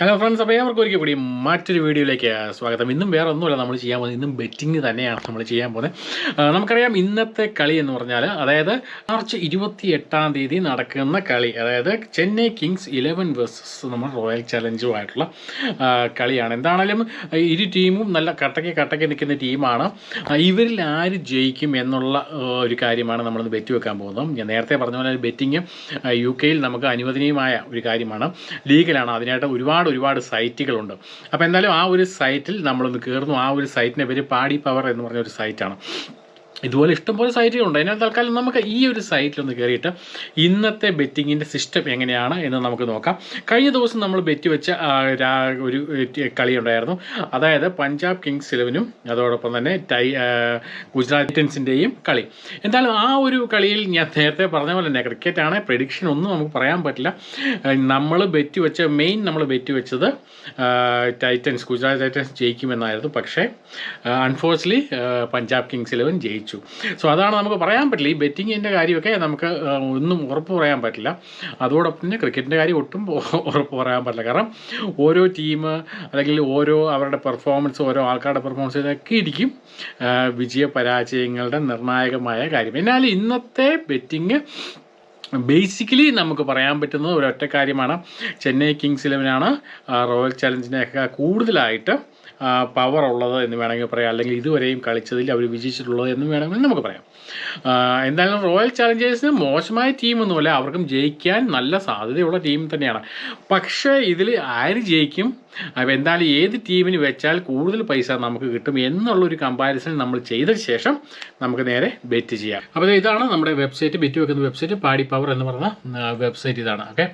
Hello friends അപ്പോൾ ഏവർക്കും ഒരിക്കൽ കൂടി മറ്റൊരു വീഡിയോയിലേക്ക് സ്വാഗതം. ഇന്നും വേറെ ഒന്നുമില്ല നമ്മൾ ചെയ്യാൻ പോകുന്നത് ഇന്നും ബെറ്റിംഗ് തന്നെയാണ് നമ്മൾ ചെയ്യാൻ പോകുന്നത്. നമുക്കറിയാം ഇന്നത്തെ കളി എന്ന് പറഞ്ഞാൽ അതായത് മാർച്ച് ഇരുപത്തി എട്ടാം തീയതി നടക്കുന്ന കളി അതായത് ചെന്നൈ കിങ്സ് ഇലവൻ വേഴ്സസ് നമ്മൾ റോയൽ ചലഞ്ചുമായിട്ടുള്ള കളിയാണ്. എന്താണേലും ഇരു ടീമും നല്ല കട്ടയ്ക്ക് കട്ടയ്ക്ക് നിൽക്കുന്ന ടീമാണ് ഇവരിൽ ആര് ജയിക്കും എന്നുള്ള ഒരു കാര്യമാണ് നമ്മളിന്ന് ബെറ്റ് വെക്കാൻ പോകുന്നത്. ഞാൻ നേരത്തെ പറഞ്ഞ പോലെ ബെറ്റിംഗ് യു കെയിൽ നമുക്ക് അനുവദനീയമായ ഒരു കാര്യമാണ്. ലീഗലാണ് അതിനായിട്ട് ഒരുപാട് ഒരുപാട് ഒരുപാട് സൈറ്റുകളുണ്ട്. അപ്പോൾ എന്തായാലും ആ ഒരു സൈറ്റിൽ നമ്മളൊന്ന് കയറുന്നു ആ ഒരു സൈറ്റിനെ പേര് പാടി പവർ എന്ന് പറഞ്ഞ ഒരു സൈറ്റാണ്. ഇതുപോലെ ഇഷ്ടംപോലെ സൈറ്റുകളുണ്ട് അതിനാൽ തൽക്കാലം നമുക്ക് ഈ ഒരു സൈറ്റിലൊന്ന് കയറിയിട്ട് ഇന്നത്തെ ബെറ്റിങ്ങിന്റെ സിസ്റ്റം എങ്ങനെയാണ് എന്ന് നമുക്ക് നോക്കാം. കഴിഞ്ഞ ദിവസം നമ്മൾ ബെറ്റ് വെച്ച ഒരു കളിയുണ്ടായിരുന്നു അതായത് പഞ്ചാബ് കിങ്സ് ഇലവനും അതോടൊപ്പം തന്നെ ടൈ ഗുജറാത്ത് ടൈറ്റൻസിന്റെയും കളി. എന്തായാലും ആ ഒരു കളിയിൽ ഞാൻ നേരത്തെ പറഞ്ഞ പോലെ തന്നെ ക്രിക്കറ്റാണ് പ്രഡിക്ഷൻ ഒന്നും നമുക്ക് പറയാൻ പറ്റില്ല. നമ്മൾ ബെറ്റ് വെച്ച മെയിൻ നമ്മൾ ബെറ്റ് വെച്ചത് ടൈറ്റൻസ് ഗുജറാത്ത് ടൈറ്റൻസ് ജയിക്കുമെന്നായിരുന്നു. പക്ഷേ അൺഫോർച്ച്ലി പഞ്ചാബ് കിങ്സ് ഇലവൻ ജയിച്ചു. സോ അതാണ് നമുക്ക് പറയാൻ പറ്റില്ല. ഈ ബെറ്റിങ്ങിന്റെ കാര്യമൊക്കെ നമുക്ക് ഒന്നും ഉറപ്പ് പറയാൻ പറ്റില്ല. അതോടൊപ്പം തന്നെ ക്രിക്കറ്റിന്റെ കാര്യം ഒട്ടും ഉറപ്പ് പറയാൻ പറ്റില്ല. കാരണം ഓരോ ടീം അല്ലെങ്കിൽ ഓരോ അവരുടെ പെർഫോമൻസ് ഓരോ ആൾക്കാരുടെ പെർഫോമൻസ് ഇതൊക്കെ ഇരിക്കും. വിജയ പരാജയങ്ങളുടെ നിർണായകമായ കാര്യം. എന്നാൽ ഇന്നത്തെ ബെറ്റിങ് ബേസിക്കലി നമുക്ക് പറയാൻ പറ്റുന്നത് ഒരൊറ്റ കാര്യമാണ്. ചെന്നൈ കിങ്സ് ഇലവനാണ് റോയൽ ചലഞ്ചിനെയൊക്കെ കൂടുതലായിട്ട് പവർ ഉള്ളത് എന്ന് വേണമെങ്കിൽ പറയാം. അല്ലെങ്കിൽ ഇതുവരെയും കളിച്ചതിൽ അവർ വിജയിച്ചിട്ടുള്ളത് എന്ന് വേണമെങ്കിൽ നമുക്ക് പറയാം. എന്തായാലും റോയൽ ചലഞ്ചേഴ്സിന് മോശമായ ടീമൊന്നുമല്ല അവർക്കും ജയിക്കാൻ നല്ല സാധ്യതയുള്ള ടീം തന്നെയാണ്. പക്ഷേ ഇതിൽ ആര് ജയിക്കും? അപ്പോൾ എന്തായാലും ഏത് ടീമിന് വെച്ചാൽ കൂടുതൽ പൈസ നമുക്ക് കിട്ടും എന്നുള്ളൊരു കമ്പാരിസൺ നമ്മൾ ചെയ്ത ശേഷം നമുക്ക് നേരെ ബെറ്റ് ചെയ്യാം. അപ്പോൾ ഇതാണ് നമ്മുടെ വെബ്സൈറ്റ് ബെറ്റ് വെക്കുന്ന വെബ്സൈറ്റ് പാടി പവർ എന്ന് പറഞ്ഞ വെബ്സൈറ്റ് ഇതാണ്. ഓക്കെ?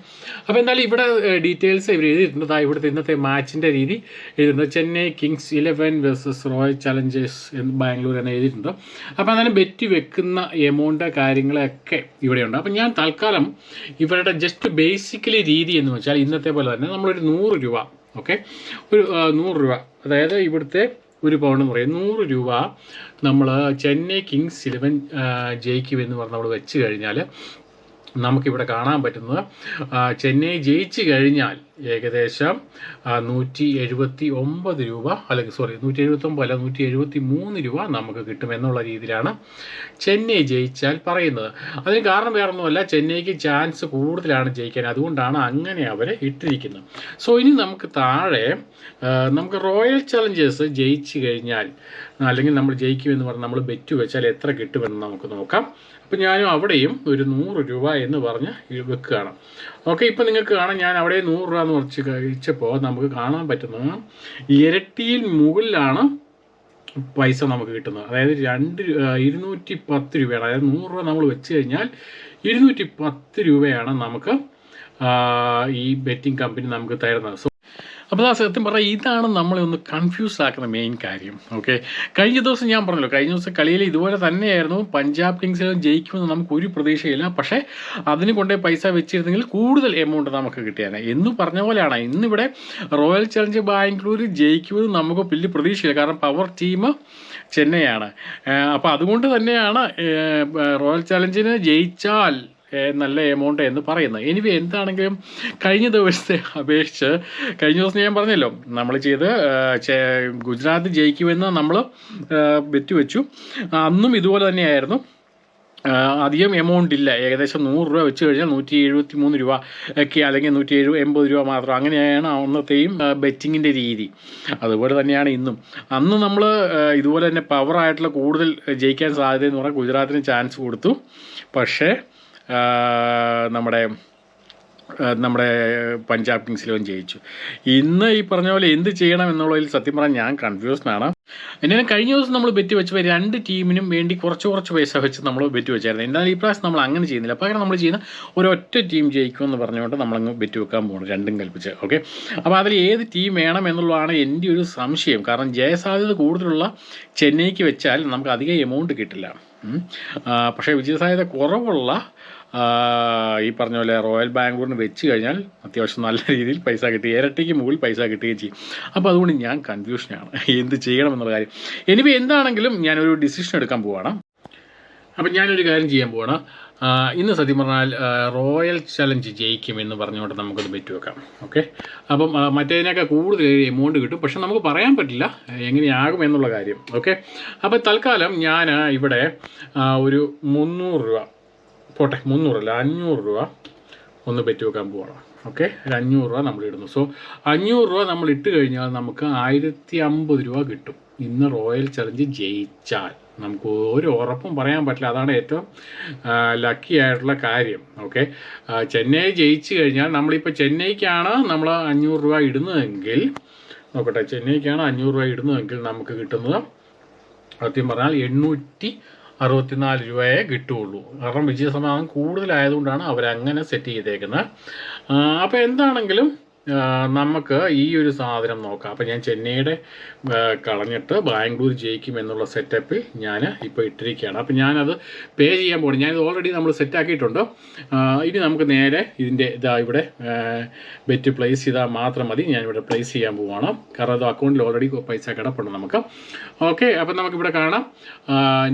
അപ്പോൾ എന്തായാലും ഇവിടെ ഡീറ്റെയിൽസ് ഇവർ എഴുതിയിട്ടുണ്ട്. ഇവിടുത്തെ ഇന്നത്തെ മാച്ചിന്റെ രീതി എഴുതിയിട്ടുണ്ട്. Chennai Kings Eleven versus Royal Challengers Bangalore എന്ന് എഴുതിയിട്ടുണ്ട്. അപ്പോൾ എന്തായാലും ബെറ്റ് വെക്കുന്ന എമൗണ്ട് കാര്യങ്ങളൊക്കെ ഇവിടെയുണ്ട്. അപ്പോൾ ഞാൻ തൽക്കാലം ഇവരുടെ ജസ്റ്റ് ബേസിക്കലി രീതി എന്ന് വെച്ചാൽ ഇന്നത്തെ പോലെ തന്നെ നമ്മളൊരു നൂറ് രൂപ ഓക്കെ? ഒരു നൂറ് രൂപ. അതായത് ഇവിടുത്തെ ഒരു പൗണ്ട് എന്ന് പറയും. നൂറ് രൂപ നമ്മൾ ചെന്നൈ കിങ്സ് ഇലവൻ ജയിക്കുമെന്ന് പറഞ്ഞ് നമ്മൾ വെച്ച് കഴിഞ്ഞാൽ നമുക്കിവിടെ കാണാൻ പറ്റുന്നത് ചെന്നൈ ജയിച്ചു കഴിഞ്ഞാൽ ഏകദേശം നൂറ്റി എഴുപത്തി ഒമ്പത് രൂപ അല്ലെങ്കിൽ സോറി നൂറ്റി എഴുപത്തി ഒമ്പത് അല്ല നൂറ്റി എഴുപത്തി മൂന്ന് രൂപ നമുക്ക് കിട്ടുമെന്നുള്ള രീതിയിലാണ് ചെന്നൈ ജയിച്ചാൽ പറയുന്നത്. അതിന് കാരണം വേറെ ഒന്നുമല്ല ചെന്നൈക്ക് ചാൻസ് കൂടുതലാണ് ജയിക്കാൻ. അതുകൊണ്ടാണ് അങ്ങനെ അവരെ ഇട്ടിരിക്കുന്നത്. സോ ഇനി നമുക്ക് താഴെ നമുക്ക് റോയൽ ചലഞ്ചേഴ്സ് ജയിച്ചു കഴിഞ്ഞാൽ അല്ലെങ്കിൽ നമ്മൾ ജയിക്കുമെന്ന് പറഞ്ഞ് നമ്മൾ ബെറ്റ് വെച്ചാൽ എത്ര കിട്ടുമെന്ന് നമുക്ക് നോക്കാം. അപ്പം ഞാനും അവിടെയും ഒരു നൂറ് രൂപ എന്ന് പറഞ്ഞ് വെക്കുകയാണ്. ഓക്കെ ഇപ്പം നിങ്ങൾക്ക് കാണാം ഞാൻ അവിടെ നൂറ് രൂപ എന്ന് കുറച്ച് കഴിച്ചപ്പോൾ നമുക്ക് കാണാൻ പറ്റുന്നത് ഇരട്ടിയിൽ മുകളിലാണ് പൈസ നമുക്ക് കിട്ടുന്നത്. അതായത് രണ്ട് ഇരുന്നൂറ്റി പത്ത് രൂപയാണ്. അതായത് നൂറ് രൂപ നമ്മൾ വെച്ച് കഴിഞ്ഞാൽ ഇരുന്നൂറ്റി പത്ത് രൂപയാണ് നമുക്ക് ഈ ബെറ്റിംഗ് കമ്പനി നമുക്ക് തരുന്നത്. അപ്പോൾ ആ സത്യം പറയാം ഇതാണ് നമ്മളെ ഒന്ന് കൺഫ്യൂസ് ആക്കുന്ന മെയിൻ കാര്യം ഓക്കെ കഴിഞ്ഞ ദിവസം ഞാൻ പറഞ്ഞല്ലോ കഴിഞ്ഞ ദിവസം കളിയിൽ ഇതുപോലെ തന്നെയായിരുന്നു. പഞ്ചാബ് കിങ്സിലും ജയിക്കുമെന്ന് നമുക്ക് ഒരു പ്രതീക്ഷയില്ല. പക്ഷേ അതിന് കൊണ്ടേ പൈസ വെച്ചിരുന്നെങ്കിൽ കൂടുതൽ എമൗണ്ട് നമുക്ക് കിട്ടിയാണ് എന്ന് പറഞ്ഞ പോലെയാണ്. ഇന്നിവിടെ റോയൽ ചലഞ്ച് ബാംഗ്ലൂർ ജയിക്കുമെന്ന് നമുക്ക് വലിയ പ്രതീക്ഷയില്ല. കാരണം പവർ ടീം ചെന്നൈയാണ്. അപ്പോൾ അതുകൊണ്ട് തന്നെയാണ് റോയൽ ചലഞ്ചിന് ജയിച്ചാൽ നല്ല എമൗണ്ട് എന്ന് പറയുന്നത് എനിവേ എന്താണെങ്കിലും കഴിഞ്ഞ ദിവസത്തെ അപേക്ഷിച്ച് കഴിഞ്ഞ ദിവസം ഞാൻ പറഞ്ഞല്ലോ നമ്മൾ ചെയ്ത് ഗുജറാത്ത് ജയിക്കുമെന്ന് നമ്മൾ ബെറ്റ് വെച്ചു അന്നും ഇതുപോലെ തന്നെയായിരുന്നു. അധികം എമൗണ്ട് ഇല്ല. ഏകദേശം നൂറ് രൂപ വെച്ച് കഴിഞ്ഞാൽ നൂറ്റി എഴുപത്തി മൂന്ന് രൂപ ഒക്കെ അല്ലെങ്കിൽ നൂറ്റി എഴുപത് എൺപത് രൂപ മാത്രം. അങ്ങനെയാണ് അന്നത്തെയും ബെറ്റിങ്ങിന്റെ രീതി. അതുപോലെ തന്നെയാണ് ഇന്നും. അന്ന് നമ്മൾ ഇതുപോലെ തന്നെ പവറായിട്ടുള്ള കൂടുതൽ ജയിക്കാൻ സാധ്യത എന്ന് പറഞ്ഞാൽ ഗുജറാത്തിന് ചാൻസ് കൊടുത്തു. പക്ഷേ നമ്മുടെ നമ്മുടെ പഞ്ചാബ് കിങ്സ് ഇലവൻ ജയിച്ചു. ഇന്ന് ഈ പറഞ്ഞ പോലെ എന്ത് ചെയ്യണം എന്നുള്ളതിൽ സത്യം പറഞ്ഞാൽ ഞാൻ കൺഫ്യൂസ്ഡാണ് ഇനി കഴിഞ്ഞ ദിവസം നമ്മൾ ബെറ്റ് വെച്ചപ്പോൾ രണ്ട് ടീമിനും വേണ്ടി കുറച്ച് കുറച്ച് പൈസ വെച്ച് നമ്മൾ ബെറ്റ് വെച്ചായിരുന്നു. എന്നാൽ ഈ പ്രാവശ്യം നമ്മൾ അങ്ങനെ ചെയ്യുന്നില്ല. പകരം നമ്മൾ ചെയ്യുന്ന ഒരൊറ്റ ടീം ജയിക്കുമെന്ന് പറഞ്ഞുകൊണ്ട് നമ്മളങ്ങ് ബെറ്റ് വെക്കാൻ പോകണം രണ്ടും കൽപ്പിച്ച്. ഓക്കെ അപ്പോൾ അതിൽ ഏത് ടീം വേണം എന്നുള്ളതാണ് എന്റെ ഒരു സംശയം. കാരണം ജയസാധ്യത കൂടുതലുള്ള ചെന്നൈക്ക് വെച്ചാൽ നമുക്ക് അധികം എമൗണ്ട് കിട്ടില്ല. പക്ഷേ വിജയസാധ്യത കുറവുള്ള ഈ പറഞ്ഞ പോലെ റോയൽ ബാംഗ്ലൂരിന് വെച്ച് കഴിഞ്ഞാൽ അത്യാവശ്യം നല്ല രീതിയിൽ പൈസ കിട്ടി ഇരട്ടിക്ക് മുകളിൽ പൈസ കിട്ടുകയും ചെയ്യും. അപ്പോൾ അതുകൊണ്ട് ഞാൻ കൺഫ്യൂഷനാണ് എന്ത് ചെയ്യണം എന്നുള്ള കാര്യം. എനിവേ എന്താണെങ്കിലും ഞാനൊരു ഡിസിഷൻ എടുക്കാൻ പോവാണ്. അപ്പം ഞാനൊരു കാര്യം ചെയ്യാൻ പോവാണ്. ഇന്ന് സത്യം പറഞ്ഞാൽ റോയൽ ചലഞ്ച് ജയിക്കും എന്ന് പറഞ്ഞുകൊണ്ട് നമുക്കത് ബെറ്റ് വെക്കാം. ഓക്കെ അപ്പം മറ്റേതിനൊക്കെ കൂടുതൽ എമൗണ്ട് കിട്ടും. പക്ഷെ നമുക്ക് പറയാൻ പറ്റില്ല എങ്ങനെയാകും എന്നുള്ള കാര്യം. ഓക്കെ അപ്പം തൽക്കാലം ഞാൻ ഇവിടെ ഒരു മുന്നൂറ് രൂപ പോട്ടെ മുന്നൂറല്ല അഞ്ഞൂറ് രൂപ ഒന്ന് ബെറ്റ് വെക്കാൻ പോവാണ്. ഓക്കെ? ഒരു അഞ്ഞൂറ് രൂപ നമ്മൾ ഇടുന്നു. സോ അഞ്ഞൂറ് രൂപ നമ്മൾ ഇട്ട് കഴിഞ്ഞാൽ നമുക്ക് ആയിരത്തി അമ്പത് രൂപ കിട്ടും. ഇന്ന് റോയൽ ചലഞ്ച് ജയിച്ചാൽ. നമുക്ക് ഒരു ഉറപ്പും പറയാൻ പറ്റില്ല. അതാണ് ഏറ്റവും ലക്കി ആയിട്ടുള്ള കാര്യം. ഓക്കെ? ചെന്നൈ ജയിച്ചു കഴിഞ്ഞാൽ നമ്മളിപ്പോൾ ചെന്നൈക്കാണ് നമ്മൾ അഞ്ഞൂറ് രൂപ ഇടുന്നതെങ്കിൽ നോക്കട്ടെ ചെന്നൈക്കാണ് അഞ്ഞൂറ് രൂപ ഇടുന്നതെങ്കിൽ നമുക്ക് കിട്ടുന്നത് സത്യം പറഞ്ഞാൽ എണ്ണൂറ്റി അറുപത്തിനാല് രൂപയെ കിട്ടുകയുള്ളൂ. കാരണം വിജയ ശതമാനം കൂടുതലായതുകൊണ്ടാണ് അവരങ്ങനെ സെറ്റ് ചെയ്തേക്കുന്നത്. അപ്പോൾ എന്താണെങ്കിലും നമുക്ക് ഈ ഒരു സാധനം നോക്കാം. അപ്പോൾ ഞാൻ ചെന്നൈയുടെ കളഞ്ഞിട്ട് ബാംഗ്ലൂർ ജയിക്കും എന്നുള്ള സെറ്റപ്പിൽ ഞാൻ ഇപ്പോൾ ഇട്ടിരിക്കുകയാണ്. അപ്പോൾ ഞാനത് പേ ചെയ്യാൻ പോകണം ഞാനിത് ഓൾറെഡി നമ്മൾ സെറ്റാക്കിയിട്ടുണ്ട് ഇനി നമുക്ക് നേരെ ഇതിന്റെ ഇതാ ഇവിടെ ബെറ്റ് പ്ലേസ് ചെയ്താൽ മാത്രം മതി. ഞാനിവിടെ പ്ലേസ് ചെയ്യാൻ പോവുകയാണ് കാരണം അത് അക്കൗണ്ടിൽ ഓൾറെഡി പൈസ കിടപ്പുണ്ട് നമുക്ക്. ഓക്കെ അപ്പം നമുക്കിവിടെ കാണാം.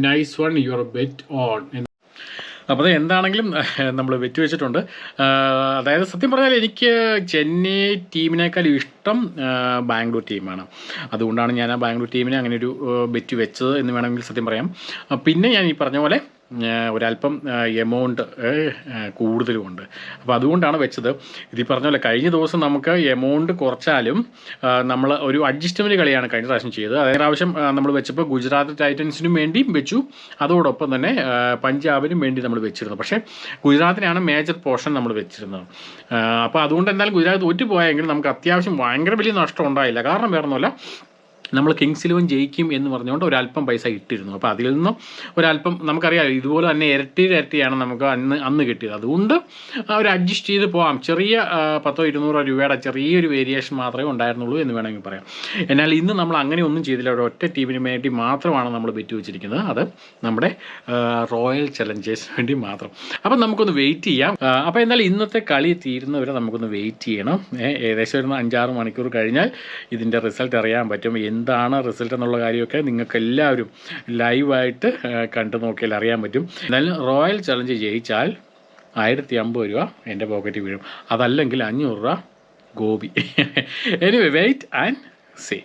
Nice one your bet on അപ്പോൾ അത് എന്താണെങ്കിലും നമ്മൾ വെച്ചു വെച്ചിട്ടുണ്ട് അതായത് സത്യം പറഞ്ഞാൽ എനിക്ക് ചെന്നൈ ടീമിനേക്കാൾ ഇഷ്ടം ബാംഗ്ലൂർ ടീമാണ്. അതുകൊണ്ടാണ് ഞാൻ ആ ബാംഗ്ലൂർ ടീമിനെ അങ്ങനെ ഒരു ബെറ്റ് വെച്ചത് എന്ന് വേണമെങ്കിൽ സത്യം പറയാം. പിന്നെ ഞാൻ ഈ പറഞ്ഞ പോലെ ഒരല്പം എമൗണ്ട് കൂടുതലുമുണ്ട്. അപ്പോൾ അതുകൊണ്ടാണ് വെച്ചത്. ഇത് പറഞ്ഞ പോലെ കഴിഞ്ഞ ദിവസം നമുക്ക് എമൗണ്ട് കുറച്ചാലും നമ്മൾ ഒരു അഡ്ജസ്റ്റ്മെന്റ് കളിയാണ് കഴിഞ്ഞ പ്രാവശ്യം ചെയ്തത്. അതേ പ്രാവശ്യം നമ്മൾ വെച്ചപ്പോൾ ഗുജറാത്ത് ടൈറ്റൻസിനും വേണ്ടിയും വെച്ചു. അതോടൊപ്പം തന്നെ പഞ്ചാബിനും വേണ്ടി നമ്മൾ വെച്ചിരുന്നു. പക്ഷേ ഗുജറാത്തിനാണ് മേജർ പോർഷൻ നമ്മൾ വെച്ചിരുന്നത്. അപ്പോൾ അതുകൊണ്ട് എന്തായാലും ഗുജറാത്ത് തോറ്റു പോയെങ്കിൽ നമുക്ക് അത്യാവശ്യം ഭയങ്കര വലിയ നഷ്ടം ഉണ്ടായില്ല. കാരണം വേറെ ഒന്നുമല്ല നമ്മൾ കിങ്സ് ഇലവൻ ജയിക്കും എന്ന് പറഞ്ഞുകൊണ്ട് ഒരല്പം പൈസ ഇട്ടിരുന്നു. അപ്പോൾ അതിൽ നിന്നും ഒരല്പം നമുക്കറിയാം ഇതുപോലെ തന്നെ ഇരട്ടി ഇരട്ടിയാണ് നമുക്ക് അന്ന് അന്ന് കിട്ടിയത്. അതുകൊണ്ട് അവർ അഡ്ജസ്റ്റ് ചെയ്ത് പോകാം ചെറിയ പത്തോ ഇരുന്നൂറോ രൂപയുടെ ചെറിയൊരു വേരിയേഷൻ മാത്രമേ ഉണ്ടായിരുന്നുള്ളൂ എന്ന് വേണമെങ്കിൽ പറയാം. എന്നാൽ ഇന്ന് നമ്മൾ അങ്ങനെ ഒന്നും ചെയ്തില്ല. ഒരു ഒറ്റ ടീമിന് വേണ്ടി മാത്രമാണ് നമ്മൾ ബെറ്റ് വെച്ചിരിക്കുന്നത്. അത് നമ്മുടെ റോയൽ ചലഞ്ചേഴ്സിന് വേണ്ടി മാത്രം. അപ്പം നമുക്കൊന്ന് വെയിറ്റ് ചെയ്യാം. അപ്പോൾ എന്നാൽ ഇന്നത്തെ കളി തീരുന്നവരെ നമുക്കൊന്ന് വെയിറ്റ് ചെയ്യണം. ഏകദേശം ഒരു അഞ്ചാറ് മണിക്കൂർ കഴിഞ്ഞാൽ ഇതിന്റെ റിസൾട്ട് അറിയാൻ പറ്റും. എന്താണ് റിസൾട്ട് എന്നുള്ള കാര്യമൊക്കെ നിങ്ങൾക്ക് എല്ലാവരും ലൈവായിട്ട് കണ്ടു നോക്കിയാൽ അറിയാൻ പറ്റും. എന്നാലും റോയൽ ചലഞ്ച് ജയിച്ചാൽ ആയിരത്തി അമ്പത് രൂപ എന്റെ പോക്കറ്റിൽ വീഴും. അതല്ലെങ്കിൽ അഞ്ഞൂറ് രൂപ Gopi. Anyway wait and see